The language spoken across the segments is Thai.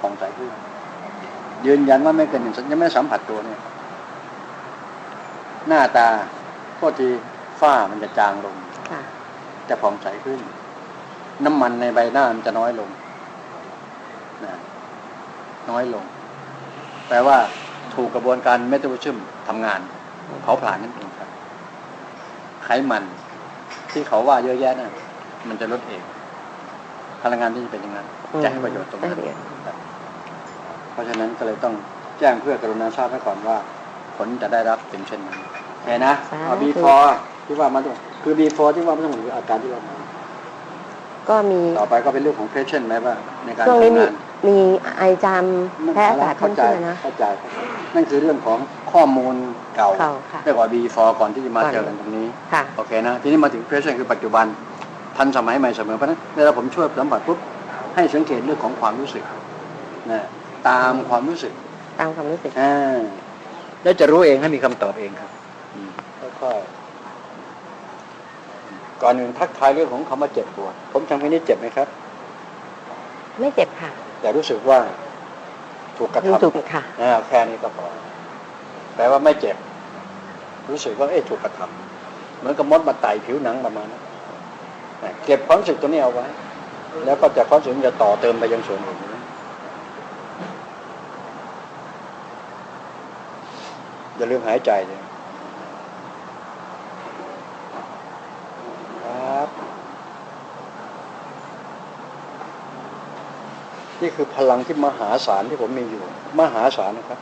ผ่องใสขึ้นยืนยันว่าไม่เกินหนึ่งยังไม่สัมผัสตัวเนี่ย หน้าตาโทษทีฝ้ามันจะจางลงค่ะจะผ่องใสขึ้น น้ำมันในใบหน้ามันจะน้อยลงนะน้อยลง แปลว่าถูกกระบวนการเมตาบอลิซึมทำงานเผาผลาญนั่นเองครับไขมันที่เขาว่าเยอะแยะน่ะมันจะลดเอง พลังงานที่จะเป็นอย่างนั้นจะให้ประโยชน์ตรงนั้นได้ประโยชน์ครับเพราะฉะนั้นก็เลยต้องแจ้งเพื่อกรุณาทราบไว้ก่อนว่า ผลจะได้รับเป็นเช่นนั้นโอเคนะเอาบีฟอที่ว่ามาด้วยคือบีฟอที่ว่าไม่ต้องคืออาการที่ว่ามาก็มีต่อไปก็เป็นเรื่องของเพชชั่นไหมว่าในการช่วงนี้ทำมีงานมีไอจามแพ้อากาศเข้าขึ้นใจขึ้นนะเข้าใจเข้าใจนั่นคือเรื่องของข้อมูลเก่าเก่าค่ะเรียกว่า B4 ก่อนที่จะมาก่อนเจอกันตรงนี้ค่ะโอเคนะ ทีนี้มาถึง present คือปัจจุบัน ทันสมัยใหม่เสมอเพราะฉะนั้นเวลาผมช่วยสัมผัสปุ๊บให้สังเกตเรื่องของความรู้สึกนะตามความรู้สึกตามความรู้สึกอ่าแล้วจะรู้เองให้มีคำตอบเองครับอืมค่อยๆก่อนอื่นทักทายเรื่องของคำว่าเจ็บปวด ผมทำแค่นี้เจ็บไหมครับ ไม่เจ็บค่ะ แต่รู้สึกว่า ถูกกระรู้สึกทำค่ะอ่าแค่นี้ก็พอแปลว่าไม่เจ็บ รู้สึกว่าเอ๊ะถูกกระทำเหมือนกับมดมาไต่ผิวหนังประมาณนั้นอะ เก็บความรู้สึกตัวนี้เอาไว้ แล้วก็จะความรู้สึกมันจะต่อเติมไปยังส่วนอื่นอย่าลืมหายใจเลยครับ นี่คือพลังที่มหาศาลที่ผมมีอยู่ มหาศาลนะครับ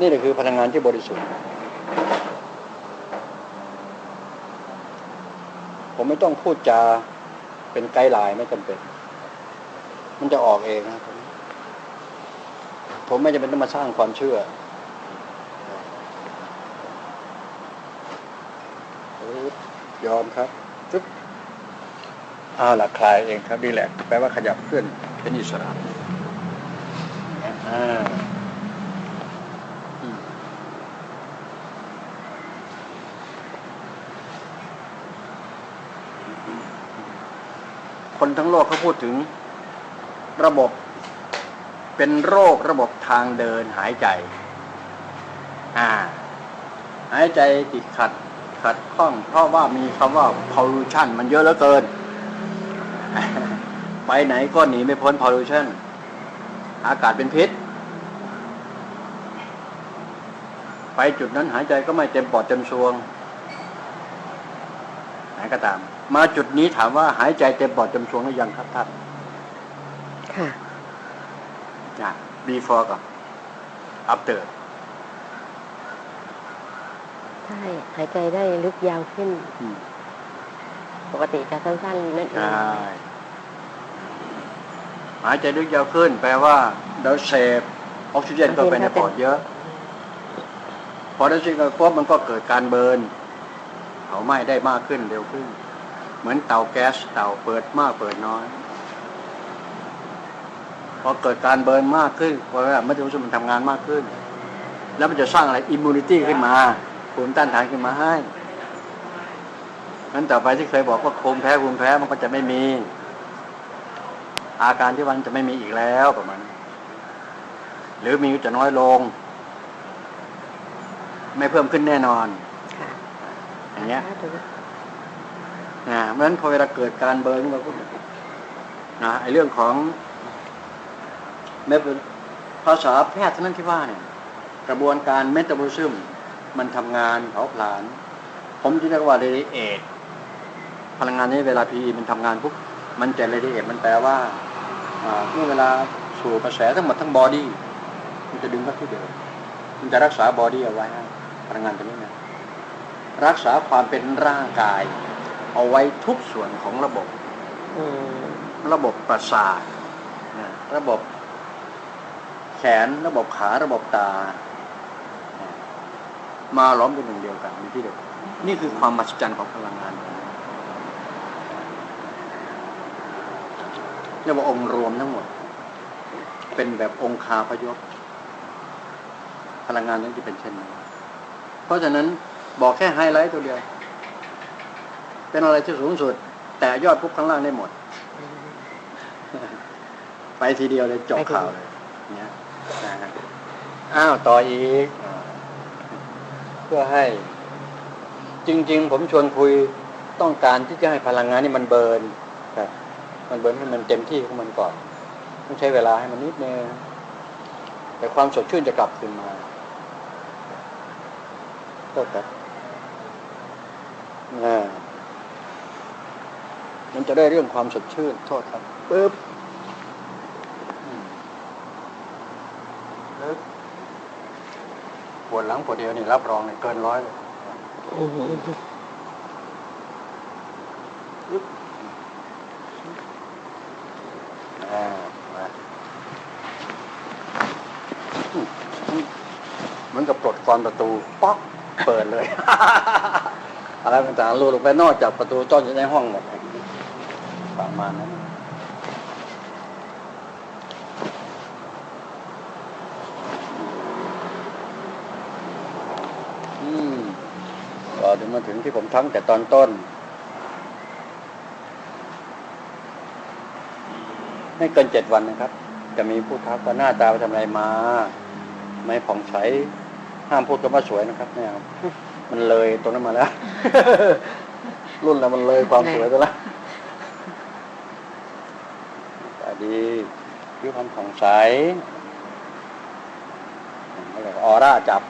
นี่แหละคือพลังงานที่บริสุทธิ์ ผม ไม่ต้องพูดจาเป็นไกด์ไลน์ไม่จำเป็น มันจะออกเองนะผมผมไม่จำเป็นต้องมาสร้างความเชื่อยอมครับปึ๊บเอาวล่ะคลายเองครับดีแหละแปลว่าขยับเคลื่อนเป็นอิสระอ่า คนทั้งโลกเขาพูดถึงระบบเป็นโรคระบบทางเดินหายใจ อ่า หายใจติดขัดขัดข้อง เพราะว่ามีคำว่า pollution มันเยอะเหลือเกิน ไปไหนก็หนีไม่พ้น pollution อากาศเป็นพิษ ไปจุดนั้นหายใจก็ไม่เต็มปอดเต็มซวง ก็ตาม มาจุดนี้ถามว่าหายใจเต็มปอดเต็มซวงหรือยังครับท่านค่ะอะ before กับ after ใช่หายใจได้ลึกยาวขึ้นอืมปกติจะสั้นๆนั่นเอใช่งหายใจลึกยาวขึ้น แปลว่าเราเสพออกซิเจนเข้าไปในปอดเยอะ พอได้ซิกันปุ๊บมันก็เกิดการเบิร์นเผาไหม้ได้มากขึ้นเร็วขึ้น เหมือนเตาแก๊สเตาเปิดมากเปิดน้อยพอเกิดการเบิร์นมากขึ้นเพราะว่ามัธยมสมันทำงานมากขึ้น แล้วมันจะสร้างอะไรอิมมูนิตี้ขึ้นมาภูมิต้านทานขึ้นมาให้นั้นต่อไปที่เคยบอกว่าภูมิแพ้ภูมิแพ้มันก็จะไม่มี อาการที่วันจะไม่มีอีกแล้วประมาณหรือมีจะน้อยลง ไม่เพิ่มขึ้นแน่นอน อย่างเงี้ยสาธุนะเพราะฉะนั้นพอเวลาเกิดการเบิร์นขึ้นมาปุ๊บนะไอเรื่องของไม่เป็นภาษาแพทย์เท่านั้นที่ว่าเนี่ย กระบวนการเมตาบอลิซึมมันทำงานเผาผลาญผมที่เรียกว่าเรดิเอทพลังงานนี้เวลาพีมันทำงานปุ๊บมันจะเรดิเอทมันแปลว่าอ่าเมื่อเวลาสู่กระแสทั้งหมดทั้งบอดี้มันจะดึงเข้าที่เดียวมันจะรักษาบอดี้เอาไว้ให้พลังงานตัวนี้นะ รักษาความเป็นร่างกาย เอาไว้ทุกส่วนของระบบอืมระบบประสาทนะระบบแขนระบบขาระบบตา มาล้อมเป็นหนึ่งเดียวกันมีที่เดียวกันนี่คือความมหัศจรรย์ของพลังงานเรียกว่าองค์รวมทั้งหมด เป็นแบบองคาพยพพลังงานนั้นจะเป็นเช่นนั้นเพราะฉะนั้น บอกแค่ไฮไลท์ตัวเดียว เป็นอะไรที่สูงสุด แต่ยอดปุ๊บข้างล่างได้หมด ไปทีเดียวเลยจบข่าวเลยเนี่ยอ้าวต่ออีก เพื่อให้ จริง ๆ ผมชวนคุยต้องการที่จะให้พลังงานนี่มันเบิร์นครับมันเบิร์นให้มันเต็มที่ของมันก่อน ต้องใช้เวลาให้มันนิดนึงแต่ความสดชื่นจะกลับคืนมาโทษครับอ่ มันจะได้เรื่องความสดชื่น โทษครับปึ๊บอืมปึ๊บปวดหลังปวดเดียวนี่รับรองเนี่ยเกินร้อยเลยอืมปึ๊บอ่ามาอืมเหมือนกับปลดกรอนประตู ป๊อก เปิดเลย อะไรต่างๆรูลงไปนอกจากประตูจ้อนอยู่ในห้องหมดประมาณนั้นอืมก็ถึงมาถึงที่ผมทั้งแต่ตอนต้น ไม่เกินเจ็ดวันนะครับ จะมีผู้ทักว่าหน้าตาไปทำอะไรมา ไม่ผ่องใสห้ามพูดคำว่าสวยนะครับไม่เอา มันเลยตรงนั้นมาแล้ว รุ่นเรามันเลยความสวยไปแล้วแต่ดีผิวพรรณผ่องใสเขาเรียกว่าออร่าจับ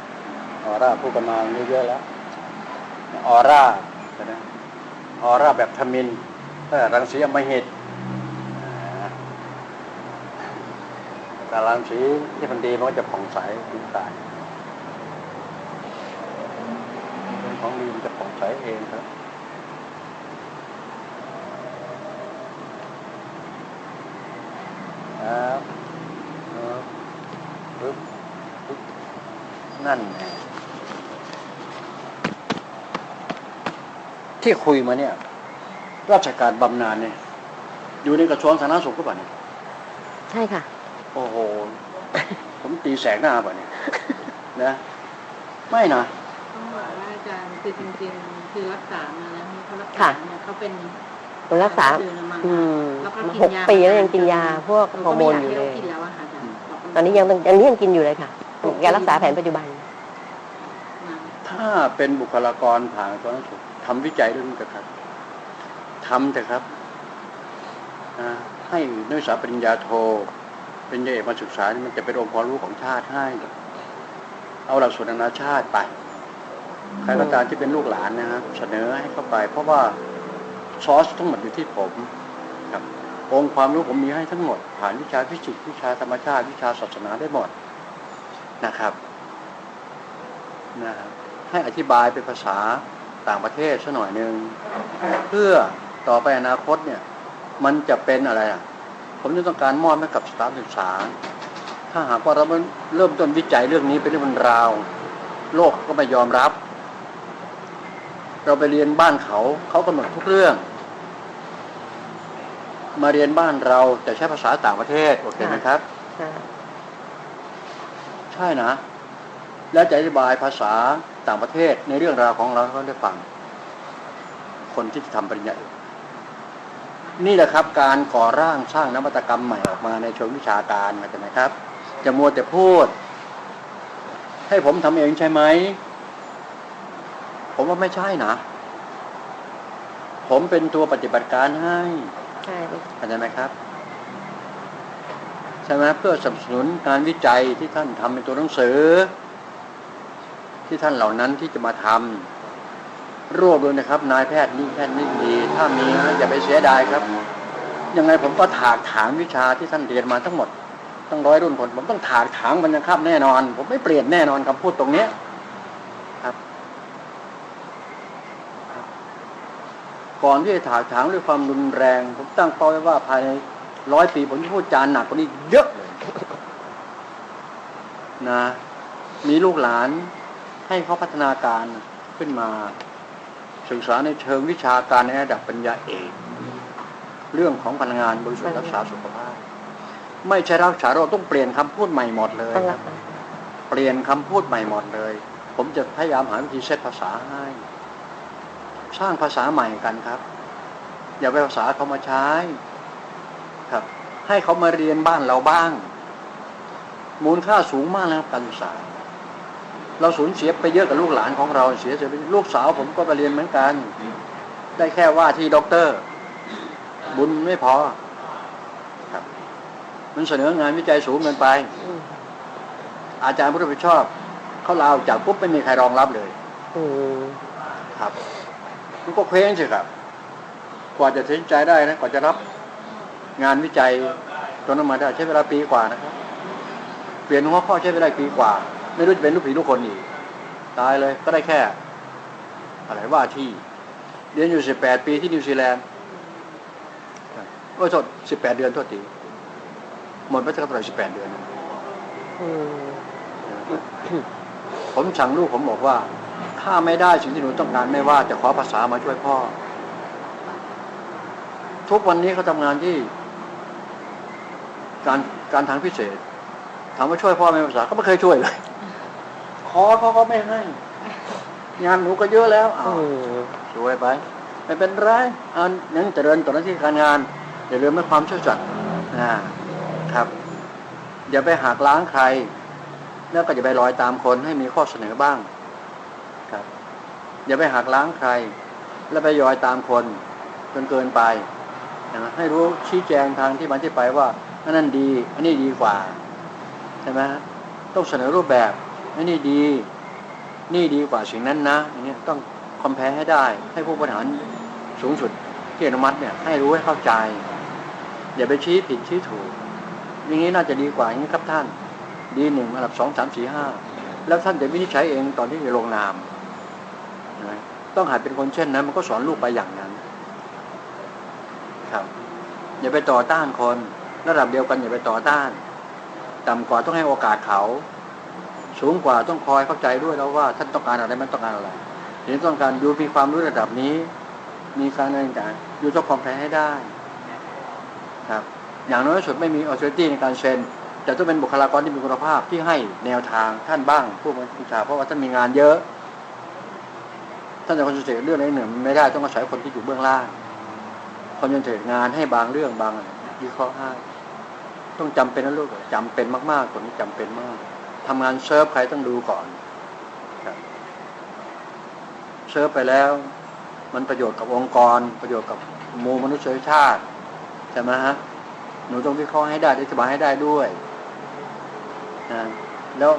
ออร่าพูดกันมาเยอะๆแล้ว ออร่าใช่ไหมออร่าแบบทมินเอ่อรังสีอำมหิตอ่าแต่รังสีที่มันดีมันก็จะผ่องใสผิวกายเป็นของดีมันจะผ่อง ใสเองครับครับครับปึ๊บปึ๊บนั่นไงที่คุยมาเนี่ย ราชการบำนาญเนี่ย อยู่ในกระทรวงสาธารณสุขก็ป่ะเนี่ยใช่ค่ะ โอ้โห ผมตีแสกหน้าป่ะเนี่ย นะ ไม่นะ จารย์คือจริงๆคือรักษามาแล้วเขารักษาค่ะเนี่ยเขาเป็นผมรักษาเดือนละมั้งอืมแล้วก็มากินหกยาปีแล้วยังกินยาพวกฮอร์โมนอยู่เลยราก็ไม่ากให้ขากินแล้วอะค่ะอาจารย์เราก็ตอนนี้ยังต้องยังนี้ยังกินอยู่เลยค่ะยารักษาแผนปัจจุบันนะถ้าเป็นบุคลากรผ่านกระทรวงสาธารณสุขทำวิจัยเรื่องนี้เถอะครับทำเถอะครับอ่าให้นักศึกษาปริญญาโทปริญญาเอกมาศึกษานี่มันจะเป็นองค์ความรู้ของชาติให้ เอาหลักสูตรนานาชาติไป ใครก็ตามที่เป็นลูกหลานนะครับเสนอให้เข้าไป เพราะว่าซอสทั้งหมดอยู่ที่ผมครับ องค์ความรู้ผมมีให้ทั้งหมด ผ่านวิชาฟิสิกส์วิชาธรรมชาติ วิชาศาสนาได้หมดนะครับนะครับให้อธิบายเป็นภาษาต่างประเทศสัหน่อยหนึ่งเพื่อต่อไปอนาคตเนี่ย มันจะเป็นอะไรอะ ผมจะต้องการมอบให้กับสถานศึกษา ถ้าหากว่าเราเริ่มต้นวิจัยเรื่องนี้เป็นเรื่องราว โลกก็ไม่ยอมรับ เราไปเรียนบ้านเขาเขากำหนดทุกเรื่อง มาเรียนบ้านเราแต่ใช้ภาษาต่างประเทศโอเคไหมครับค่ใช่นะ แล้วจะอธิบายภาษาต่างประเทศในเรื่องราวของเราเขาได้ฟัง คนที่จะทำปริญญานี่แหละครับ การก่อร่างสร้างนวัตกรรมใหม่ออกมาในเชิงวิชาการเข้าใจไหมครับ จะมัวแต่พูด ให้ผมทำเองใช่ไหม ผมว่าไม่ใช่นะ ผมเป็นตัวปฏิบัติการให้ใช่เข้าใจไหมครับใช่ไหมเพื่อสนับสนุนการวิจัยที่ท่านทำเป็นตัวหนังสือ ที่ท่านเหล่านั้นที่จะมาทำรวบรวมนะครับ นายแพทย์นี่แพทย์นี่ดี ถ้ามีนะอย่าไปเสียดายครับ ยังไงผมก็ถากถางวิชาที่ท่านเรียนมาทั้งหมดตั้งร้อยรุ่นคนผมต้องถากถางมันนะครับแน่นอน ผมไม่เปลี่ยนแน่นอนคำพูดตรงเนี้ยครับ ก่อนที่จะถากถางด้วยความรุนแรง ผมตั้งเป้าไว้ว่าภายในร้อยปีผมจะพูดจานหนักกว่านี้เยอะเลยนะ มีลูกหลานให้เขาพัฒนาการขึ้นมา ศึกษาในเชิงวิชาการในระดับปัญญาเอกเรื่องของพลังงานบริสุทธิ์รักษาสุขภาพ ไม่ใช่รักษาโรคต้องเปลี่ยนคำพูดใหม่หมดเลยต้องครัรักบษาเปลี่ยนคำพูดใหม่หมดเลย ผมจะพยายามหาวิธีเซตภาษาให้ สร้างภาษาใหม่กันครับ อย่าไปภาษาเขามาใช้ครับ ให้เขามาเรียนบ้านเราบ้าง มูลค่าสูงมากนะครับการศึกษา เราสูญเสียไปเยอะกับลูกหลานของเราเสียเสียไปลูกสาวผมก็ไปเรียนเหมือนกัน ได้แค่ว่าที่ด็อกเตอร์ บุญไม่พอครับ มันเสนองานวิจัยสูงเกินไปอืมอาจารย์ผู้รับผิดชอบเขาลาออกจากปุ๊บไม่มีใครรองรับเลยอืมครับ มันก็เคว้งสิครับ กว่าจะตัดสินใจได้นะ กว่าจะรับงานวิจัยตัวนั้นมาได้ใช้เวลาปีกว่านะครับ เปลี่ยนหัวข้อใช้เวลาปีกว่า ไม่รู้จะเป็นลูกผีลูกคนอีก ตายเลยก็ได้แค่ อะไรว่าที่เรียนอยู่สิบแปดปีที่นิวซีแลนด์โอ้ยโทษสิบแปดเดือนโทษทีหมดไปสักเท่าไหร่สิบแปดเดือนอืมผมสั่งลูกผมบอกว่า ถ้าไม่ได้สิ่งที่หนูต้องการไม่ว่าจะขอภาษามาช่วยพ่อ ทุกวันนี้เขาทำงานที่ การการทางพิเศษถามว่าช่วยพ่อไหมภาษาก็ไม่เคยช่วยเลย ขอเขาก็ไม่ให้งานหนูก็เยอะแล้วอ้าวอืมช่วยไปไม่เป็นไรเอายังเจริญต่อหน้าที่การงานอย่าลืมไม่ความช่วยจัดนะครับ อย่าไปหักล้างใคร แล้วก็อย่าไปลอยตามคนให้มีข้อเสนอบ้างครับ อย่าไปหักล้างใคร แล้วไปยอยตามคนจนเกินไปนะให้รู้ชี้แจงทางที่มาที่ไปว่าอันนั้นดี อันนี้ดีกว่าใช่ไหมฮะต้องเสนอรูปแบบอันนี้ดี นี่ดีกว่าสิ่งนั้นนะอย่างเงี้ยต้องคอมเพลให้ได้ ให้ผู้บริหารสูงสุดที่อนุมัติเนี่ย ให้รู้ให้เข้าใจ อย่าไปชี้ผิดชี้ถูก อย่างนี้น่าจะดีกว่าอย่างนี้ครับท่าน ดีหนึ่งอันดับสองสามสี่ห้าแล้วท่านจะวินิจฉัยเองตอนที่จะลงนาม นะต้องหัดเป็นคนเช่นนั้น มันก็สอนลูกไปอย่างนั้น ครับ อย่าไปต่อต้านคน ระดับเดียวกันอย่าไปต่อต้าน ต่ำกว่าต้องให้โอกาสเขา สูงกว่าต้องคอยเข้าใจด้วยแล้วว่า ท่านต้องการอะไรไม่ต้องการอะไรทีนี้ต้องการยูมีความรู้ระดับนี้ มีการอะไรต่างๆยูต้องคอมแพลให้ได้ครับ อย่างน้อยสุดไม่มีออ t h o r i t y ในการเซ็นแต่ต้องเป็นบุคลากรที่มีคุณภาพที่ให้แนวทางท่านบ้างผู้บัญชาเพราะว่าท่านมีงานเยอะ ท่านจะคอนเซนเทรตเรื่องอะไรหนึ่งไม่ได้ต้องอาศัยคนที่อยู่เบื้องล่างคอนเซนเทรตงานให้บางเรื่องบางอะไรวิเคราะห์ให้ต้องจำเป็นนะลูกจำเป็นมากๆตัวนี้จำเป็นมากทำงานเซิร์ฟใครต้องดูก่อนเซิร์ฟไปแล้ว มันประโยชน์กับองค์กร ประโยชน์กับมูมนุษยชาติใช่ไหมฮะหนูต้องวิเคราะห์ให้ได้อธิบายให้ได้ด้วยนะแล้ว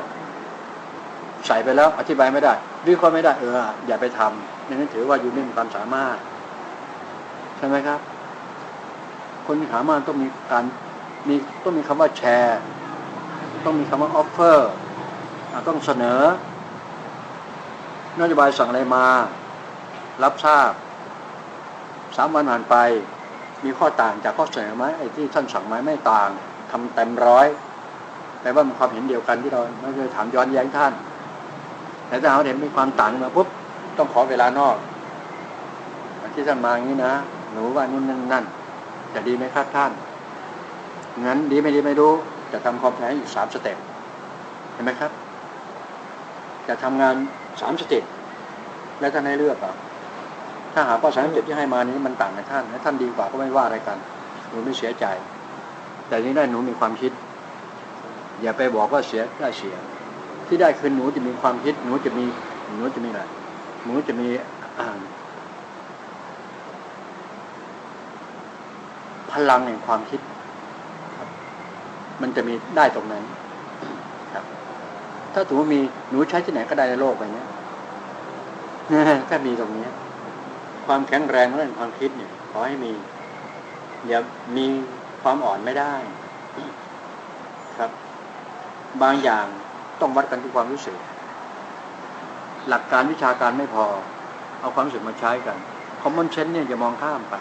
ใส่ไปแล้วอธิบายไม่ได้วิเคราะห์ไม่ได้เอออย่าไปทำนั่นถือว่าอยู่ไม่มีความสามารถ ใช่ไหมครับ คนมีสามารถต้องมีการมีต้องมีคำว่าแชร์ ต้องมีคำว่าออฟเฟอร์ต้องเสนอนโยบายสั่งอะไรมา รับทราบสามวันผ่านไป มีข้อต่างจากข้อเสนอไหมไอ้ที่ท่านสั่งไหมไม่ต่างทำเต็มร้อยแปลว่ามีความเห็นเดียวกันที่เราไม่เคยถามย้อนแย้งท่าน แต่ถ้าเราเห็นมีความต่างมาปุ๊บต้องขอเวลานอกที่ท่านมาอย่างนี้นะหนูว่านู่นนั่นนั่นจะดีไหมครับท่านงั้นดีไม่ดีไม่รู้ จะทำคอมแพลนอีกสามสเต็ปเห็นไหมครับ จะทำงานสามสเต็ปแล้วท่านให้เลือกเอะถ้าหากว่าสารเสพที่ให้มานี้มันต่างกับท่านและท่านดีกว่าก็ไม่ว่าอะไรกัน หนูไม่เสียใจ แต่นี้ได้หนูมีความคิด อย่าไปบอกว่าเสียได้เสีย ที่ได้คือหนูจะมีความคิด หนูจะมี หนูจะมีอะไรหนูจะมีพลังแห่งความคิด มันจะมีได้ตรงนั้นครับ ถ้าถือว่ามีหนูใช้ที่ไหนก็ได้ในโลกใบนี้ยถ้ามีตรงนี้ความแข็งแรงเรื่องความคิดเนี่ยขอให้มีอย่ามีความอ่อนไม่ได้ ครับ บางอย่าง ต้องวัดกันที่ความรู้สึก หลักการวิชาการไม่พอ เอาความรู้สึกมาใช้กันคอมมอนเซนเนี่ยอย่ามองข้ามไป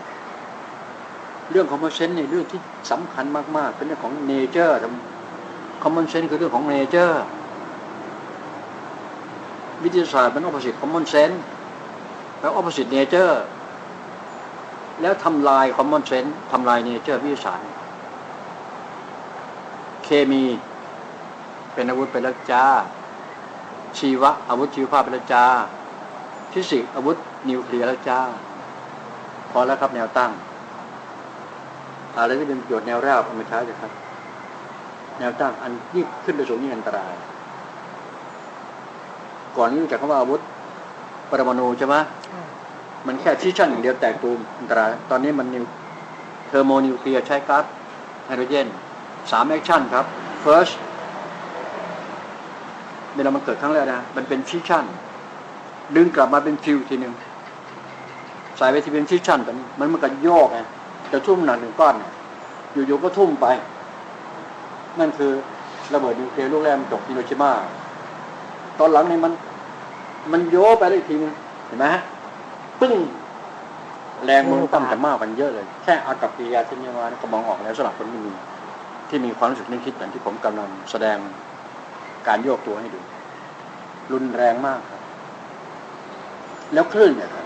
เรื่องคอมมอนเซนเนี่ยเรื่องที่สำคัญมากๆ เป็นเรื่องของเนเจอร์คอมมอนเซนคือเรื่องของเนเจอร์วิทยาศาสตร์เป็น opposite common sense แล้ว opposite nature แล้วทำลาย common sense ทำลาย nature วิทยาศาสตร์เคมี เป็นอาวุธเป็นแล้วจ้า ชีวะอาวุธชีวภาพเป็นแล้วจ้าฟิสิกอาวุธนิวเคลียร์แล้วจ้า พอแล้วครับแนวตั้ง อะไรที่เป็นประโยชน์แนวราบเอามาใช้เลยครับ แนวตั้งอันยิ่งขึ้นไปสูงยิ่งอันตราย ก่อนนี้รู้จักคำว่าอาวุธปรมาณูใช่ไหมมันแค่ฟิชชั่นอย่างเดียวแตกตูมอันตราย ตอนนี้มันนิวเทอร์โมนิวเคลียร์ใช้ก๊าซไฮโดรเจนสามแอคชั่นครับ first เวลามันเกิดครั้งแรกนะ มันเป็นฟิชชั่น ดึงกลับมาเป็นฟิวทีหนึ่งใส่ไปที่เป็นฟิชชั่นตอนนี้มันมันก็โยกไงจะทุ่มหนักหนึ่งก้อนอยู่ๆก็ทุ่มไป นั่นคือระเบิดนิวเคลียร์ลูกแรกมันตกฮิโรชิมาตอนหลังนี่มัน มันโยไปได้อีกทีนึงเห็นไหมฮะปึ้งแรงมันต่ำจะมากกว่าเยอะเลย แค่อากับกิริยาที่นี่มาก็มองออกแล้วสำหรับคนที่มีที่มีความรู้สึกนึกคิดอย่างที่ผมกำลังแสดง การโยกตัวให้ดู รุนแรงมากครับ แล้วคลื่นเนี่ยครับ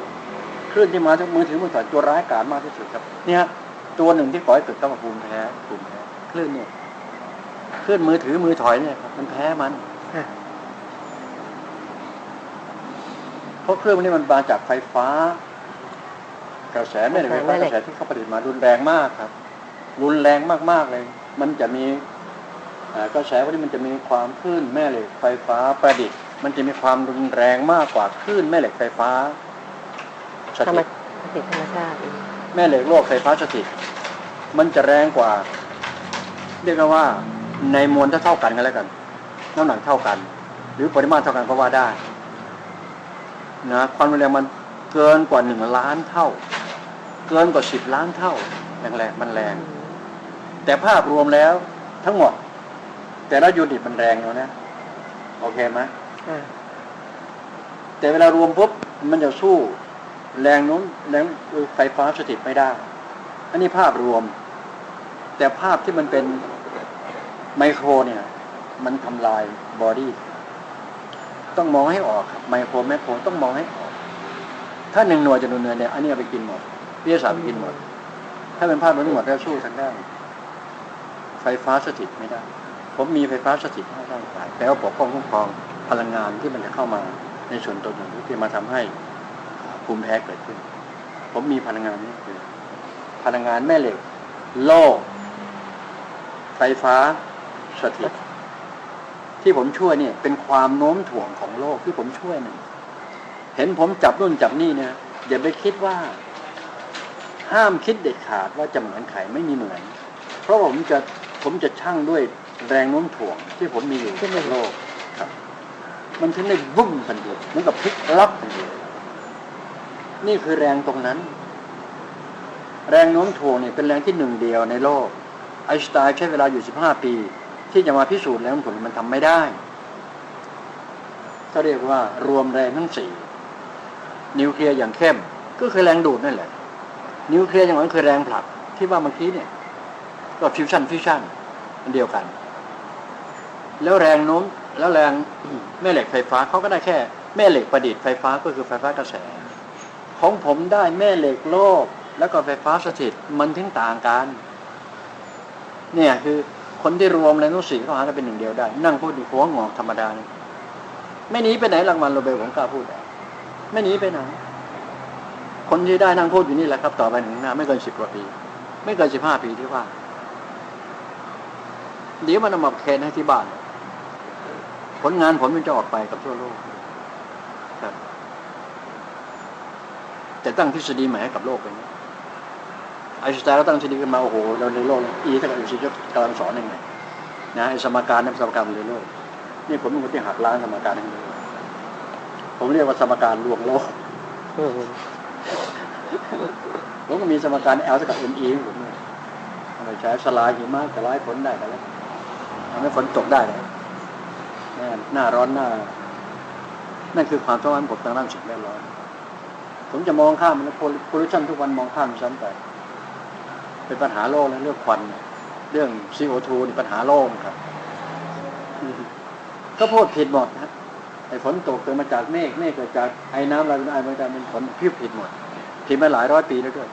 คลื่นที่มาจากมือถือมือถือตัวร้ายกาจมากที่สุดครับ เนี่ยตัวหนึ่งที่ก่อให้เกิดกำภูมิแพ้ภูมิแพ้คลื่นเนี่ยคลื่นมือถือมือถอยเนี่ยครับมันแพ้มันค่ะเพราะเครื่องพวกนี้มันมาจากไฟฟ้า กระแสแม่เหล็กไฟฟ้ากระแสที่เขาผลิตมารุนแรงมากครับ รุนแรงมากๆเลย มันจะมีเอ่อ กระแสพวกนี้มันจะมีความคลื่นแม่เหล็กไฟฟ้าประดิษฐ์ มันจะมีความรุนแรงมากกว่าคลื่นแม่เหล็กไฟฟ้าสธรรมถิตสิทธิธรรมชาติแม่เหล็กโลกไฟฟ้าสถิตมันจะแรงกว่า เรียกกันว่าในมวลถ้าเท่ากันกันแล้วกัน น้ำหนักเท่ากัน หรือปริมาตรเท่ากันก็ว่าได้นะความรุนแรงมันเกินกว่าหนึ่งล้านเท่า เกินกว่าสิบล้านเท่าแรงแรงมันแรง แต่ภาพรวมแล้วทั้งหมด แต่ละยูนิตมันแรงอยู่นะ โอเคไหมค่ะแต่เวลารวมปุ๊บมันจะสู้แรงนู้นแรงไฟฟ้าสถิตไม่ได้ อันนี้ภาพรวม แต่ภาพที่มันเป็นไมโครเนี่ย มันทำลายบอดี้ต้องมองให้ออกครับไมโครแมคโครต้องมองให้ออก ถ้าหนึ่งหน่วยจะหนึ่งหน่วยเนี่ยอันนี้เอาไปกินหมดวิทยาศาสตร์ไปกินหมด ถ้าเป็นภาพรวมทั้งหมดแล้วสู้ทางด้านไฟฟ้าสถิตไม่ได้ ผมมีไฟฟ้าสถิตให้ร่างกายแต่ว่าปกป้องคุ้มครองพลังงานที่มันจะเข้ามาในส่วนตนหนึ่งที่มาทำให้ภูมิแพ้เกิดขึ้น ผมมีพลังงานนี้คือ พลังงานแม่เหล็ก โลก ไฟฟ้าสถิต ที่ผมช่วยเนี่ย เป็นความโน้มถ่วงของโลกที่ผมช่วยหนึ่งเห็นผมจับนู่นจับนี่เนี่ยอย่าไปคิดว่า ห้ามคิดเด็ดขาดว่าจะเหมือนใครไม่มีเหมือน เพราะผมจะผมจะชั่งด้วย แรงโน้มถ่วงที่ผมมีอยู่ในโลกครับ มันถึงได้บุ้มทันทีเหมือนกับพลิกล็อกทันทีนี่คือแรงตรงนั้น แรงโน้มถ่วงเนี่ยเป็นแรงที่หนึ่งเดียวในโลกไอน์สไตน์ใช้เวลาอยู่สิบห้าปี ที่จะมาพิสูจน์แรงโน้มถ่วงมันทำไม่ได้ก็เรียกว่ารวมแรงทั้งสี่นิวเคลียร์อย่างเข้ม ก็คือแรงดูดนั่นแหละ นิวเคลียร์อย่างนั้นคือแรงผลักที่ว่าเมื่อกี้เนี่ย ก็ฟิวชั่นฟิวชั่นอันเดียวกัน แล้วแรงโน้มแล้วแรงแม่เหล็กไฟฟ้าเขาก็ได้แค่ แม่เหล็กประดิษฐ์ไฟฟ้าก็คือไฟฟ้ากระแส ของผมได้แม่เหล็กโลก แล้วก็ไฟฟ้าสถิตมันถึงต่างกัน เนี่ยคือคนที่รวมแรงโน้มสี่เข้าหากันเป็นหนึ่งเดียวได้ นั่งพูดดีหัวงอกธรรมดาเนี่ยไม่หนีไปไหนรางวัลโรเบลผมกล้าพูดได้ไม่หนีไปไหนคนที่ได้นั่งพูดอยู่นี่แหละครับ ต่อไปหนึ่งหน้าไม่เกินสิบกว่าปี ไม่เกินสิบห้าปีที่ว่าเดี๋ยวมันเอามาเคนให้ที่บ้าน ผลงานผมมันจะออกไปกับทั่วโลกครับ แต่ตั้งทฤษฎีใหม่ให้กับโลกไปนะไอสไตน์ก็ตั้งทฤษฎีขึ้นมาโอ้โหเราในโลกอีเท่ากับอีซีจะกำลังสอนยังไงนะไอสมการนั้นสมการในโลก นี่ผมเป็นคนที่หักล้างสมการทั้งนี้ผมเรียกว่าสมการลวงโลกผมก็มีสมการ L เท่ากับ ME ของผมเนี่ยใช้สลายหิมะสลายฝนได้กันแล้วทำให้ฝนตกได้แล้ว หน้าร้อนหน้า นั่นคือความต้องการผมทางด้านสิ่งแวดล้อมผมจะมองข้ามมันโพลูชันทุกวันมองข้ามซ้ำไปเป็นปัญหาโลกแล้วเรื่องควัน เรื่อง CO2 นี่ปัญหาโลกครับก็พูดผิดหมดนะไอ้ฝนตกเกิดมาจากเมฆเมฆเกิดจากไอ้น้ำลายเป็นไอ้มาจากเป็นฝนพิบผิดหมดผิดมาหลายร้อยปีแล้วด้วย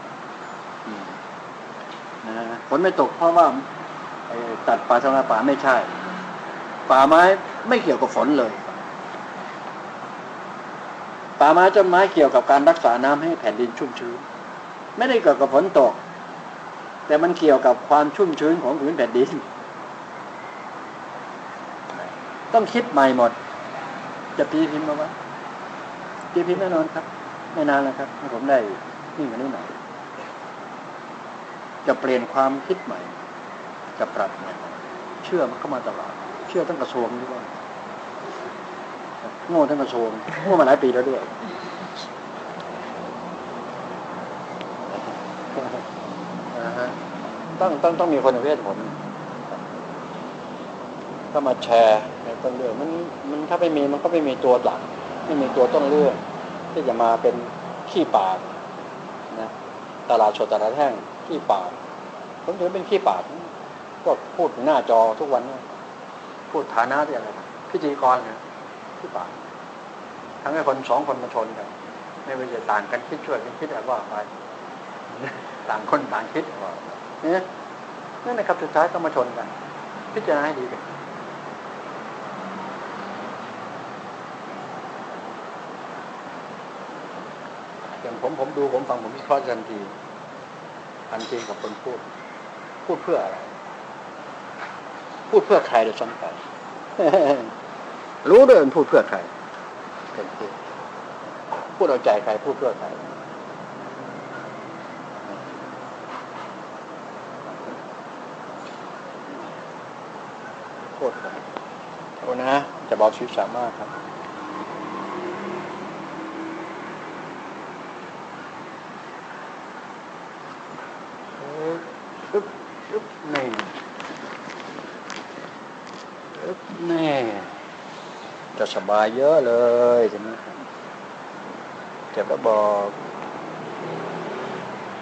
นะฝนไม่ตกเพราะว่าไอ้ตัดป่าทำลาป่าไม่ใช่ ป่าไม้ไม่เกี่ยวกับฝนเลย ป่าไม้ต้นไม้เกี่ยวกับการรักษาน้ำให้แผ่นดินชุ่มชื้น ไม่ได้เกี่ยวกับฝนตก แต่มันเกี่ยวกับความชุ่มชื้นของผืนแผ่นดิน ต้องคิดใหม่หมด จะตีพิมพ์มาไว้ตีพิมพ์แน่นอนครับ ไม่นานแล้วครับผมได้นี่กันนิดหน่อยจะเปลี่ยนความคิดใหม่ จะปรับใหม่ เชื่อมันเข้ามาตลอด เชื่อตั้งกระทรวงด้วยโง่ทั้งกระทรวงโง่มาหลายปีแล้วด้วยต้องต้องต้องมีคนประเภทผมก็มาแชร์ในต้นเรื่องมันมันถ้าไม่มีมันก็ไม่มีตัวหลักไม่มีตัวต้นเรื่อง ที่จะมาเป็นขี้ปากนะตลาดสดตลาดแห้งขี้ปากผมถือเป็นขี้ปากก็พูดหน้าจอทุกวันนี่ย พูดฐานะที่อะไรพิธีกรเนี่ยขี้ปาทั้งให้คนสองคนมาชนกันไม่ว่าจะต่างกันคิดช่วยกันคิดอะไรว่าไปต่างคนต่างคิดว่าเนี่ยนั่นนะครับสุดท้ายก็มาชนกัน พิจารณาให้ดีกันอย่างผมผมดูผมฟังผมวิเคราะห์ทันทีทันทีกับคนพูด พูดเพื่ออะไร พูดเพื่อใครเดี๋ยวซ้ำไปรู้ด้วยมันพูดเพื่อใครคนพูดพูดเอาใจใครพูดเพื่อใครโทษครับโทษนะจะบอกชีวิตสามารถครับอึ๊บอึ๊บนี่อึ๊บแน่ จะสบายเยอะเลยทีนี้เจ็บแล้วบอก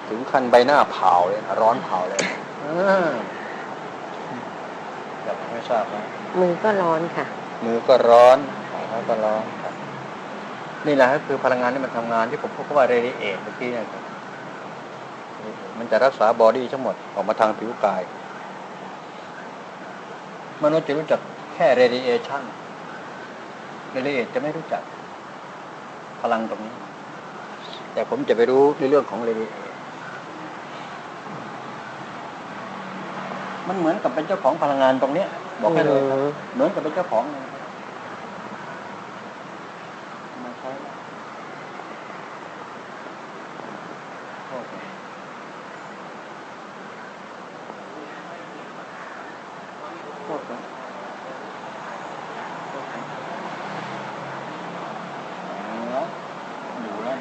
ถึงขั้นใบหน้าเผาเลยนะร้อนเผาเลยอ่าแบบไม่ทราบนะมือก็ร้อนค่ะ มือก็ร้อนขาก็ร้อนครับนี่แหละก็คือพลังงานที่มันทำงานที่ผมพูดว่าเรดิเอทเมื่อกี้เนี่ยครับมันจะรักษาบอดี้ทั้งหมดออกมาทางผิวกาย มนุษย์จะรู้จักแค่เรดิเอชัน เรดิเอทจะไม่รู้จัก พลังตรงนี้ แต่ผมจะไปรู้ในเรื่องของเรดิเอทมันเหมือนกับเป็นเจ้าของพลังงานตรงเนี้ยบอกให้เลยครับเหมือนกับเป็นเจ้าของเลยนะครับมาใช้โทษนะโทษนะโทษนะเอาละอยู่แล้ว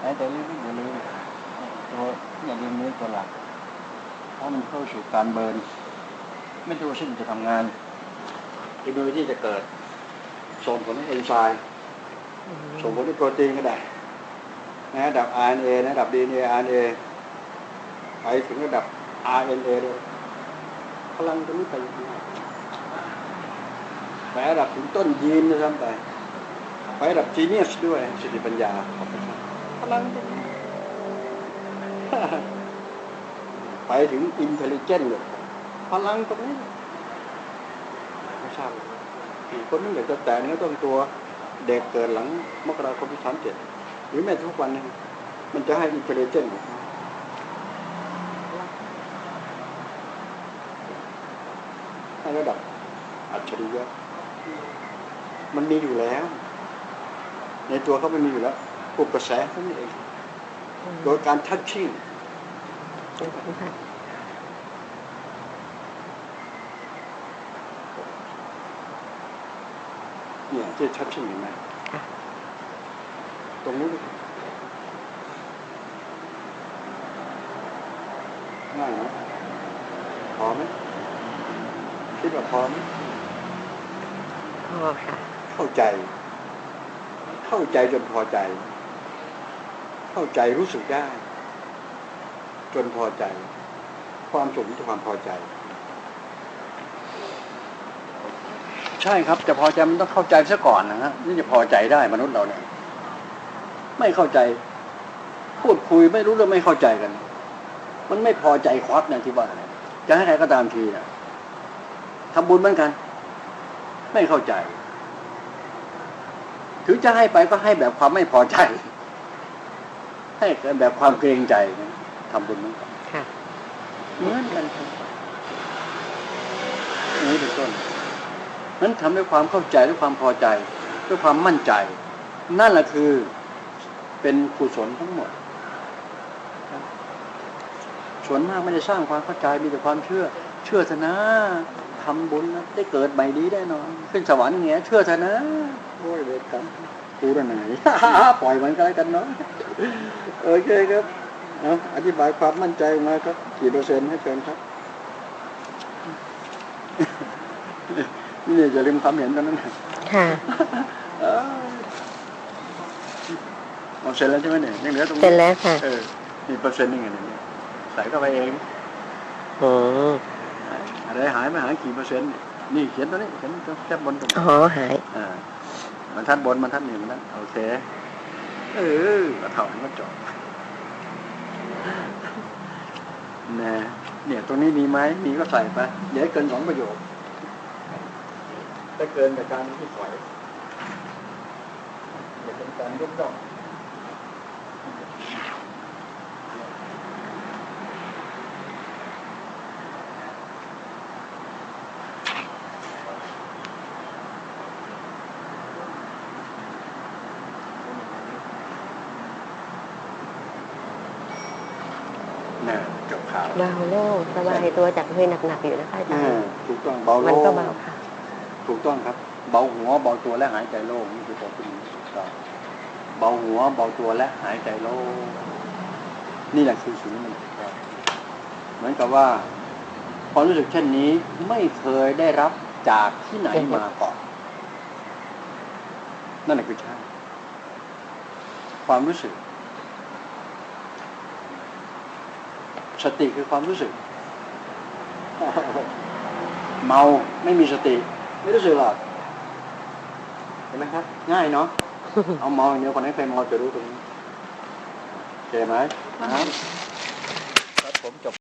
ไอ้แต่ลืมอย่าลืมตัวอย่าลืมเนื้อ ตัวหลัก เพราะมันเข้าสู่การเบิร์นไม่รู้ซึ่งจะทำงานอิมมูนิตี้จะเกิดส่งผลให้เอนไซม์ส่งผลให้โปรตีนก็ได้นะระดับ RNA นะระดับ DNA RNA ไปถึงระดับ RNA เลยพลังตรงนี้ไปยังไงไประดับถึงต้นยีนนะซ้ำไปไประดับจีเนียสด้วยสติปัญญาของพระเจ้าพลังตรงนี้ ไปถึงอินเทลเจนเลยพลังตรงนี้ไม่ทราบอีกคนนึงอยากจะแต่เนื้อต้องตัวเด็กเกิดหลังมกราคมที่สามเจ็ดหรือแม้ทุกวันนี้มันจะให้อินเทลเจนให้ระดับอัจฉริยะมันมีอยู่แล้ว ในตัวเขามันมีอยู่แล้วปลุกกระแสเท่านั้นเอง โดยการทัชชิ่ง เนี่ยที่ทัชชิ่งเห็นไหมตรงนี้ง่ายไหมพอไหมคิดว่าพอไหมพอค่ะ เข้าใจ เข้าใจจนพอใจ เข้าใจรู้สึกได้ จนพอใจ ความสุขที่ความพอใจ ใช่ครับ จะพอใจมันต้องเข้าใจซะก่อนนะฮะนี่จะพอใจได้มนุษย์เราเนี่ยไม่เข้าใจ พูดคุยไม่รู้เรื่องไม่เข้าใจกัน มันไม่พอใจควักเนี่ยที่ว่าจะให้ใครก็ตามทีนะทำบุญเหมือนกัน ไม่เข้าใจ ถึงจะให้ไปก็ให้แบบความไม่พอใจ ให้แบบความเกรงใจนะ ทำบุญเหมือนกันค่ะเหมือนกันครับอย่างนี้เป็นต้นนั้นทำด้วยความเข้าใจด้วยความพอใจ ด้วยความมั่นใจ นั่นแหละคือเป็นกุศลทั้งหมดครับส่วนมากไม่ได้สร้างความเข้าใจมีแต่ความเชื่อ เชื่อเถอะนะทำบุญนะได้เกิดใหม่ดีได้นอนขึ้นสวรรค์อย่างเงี้ยเชื่อเถอะนะโอ้ยเวรกรรมกูระไหนปล่อยมันก็แล้วกันเนาะโอเคครับ เอาอธิบายความมั่นใจมาครับ กี่เปอร์เซ็นต์ให้เชิญครับนี่อย่าลืมความเห็นตอนนั้นนะค่ะเอ้ยเอาเสร็จแล้วใช่ไหมเนี่ยยังเหลือตรงนี้เสร็จแล้วค่ะเออมีเปอร์เซ็นต์ยังไงเนี่ยใส่เข้าไปเองอืมอะไรหายไม่หายกี่เปอร์เซ็นต์เนี่ยนี่เขียนตัวนี้เขียนตัวแคบบนตรงอ๋อหายอ่ามันทัดบนมันทัดหนึ่งมันทัดโอเคเออมาถอนก็จบ นะเนี่ยตรงนี้มีไหมมีก็ใส่ไปอย่าให้เกินสองประโยคถ้าเกินกับการที่ถอยอย่าเป็นการยกย่องน่ะจบข่าว เบาโล่งสบายตัวจากเคยหนักๆอยู่นะคะอาจารอ่าย์ถูกต้องเบามันโล่ก็งเบาค่ะ ถูกต้องครับ เบาหัวเบาตัวและหายใจโล่งนี่คือตัวคุณถูกต้องเบาหัวเบาตัวและหายใจโล่งนี่แหละคือสิ่งที่มันถูกต้องเหมือนกับว่าความรู้สึกเช่นนี้ไม่เคยได้รับจากที่ไหนมาก่อน นั่นแหละคือใช่ความรู้สึก สติคือความรู้สึก เมาไม่มีสติ ไม่รู้สึกหรอกเห็นไหมครับ ง่ายเนาะเอาเมาอย่างเดียวคนไหนเครเมาจะรู้ตรงนี้โอเคไหมนะครับผมจบ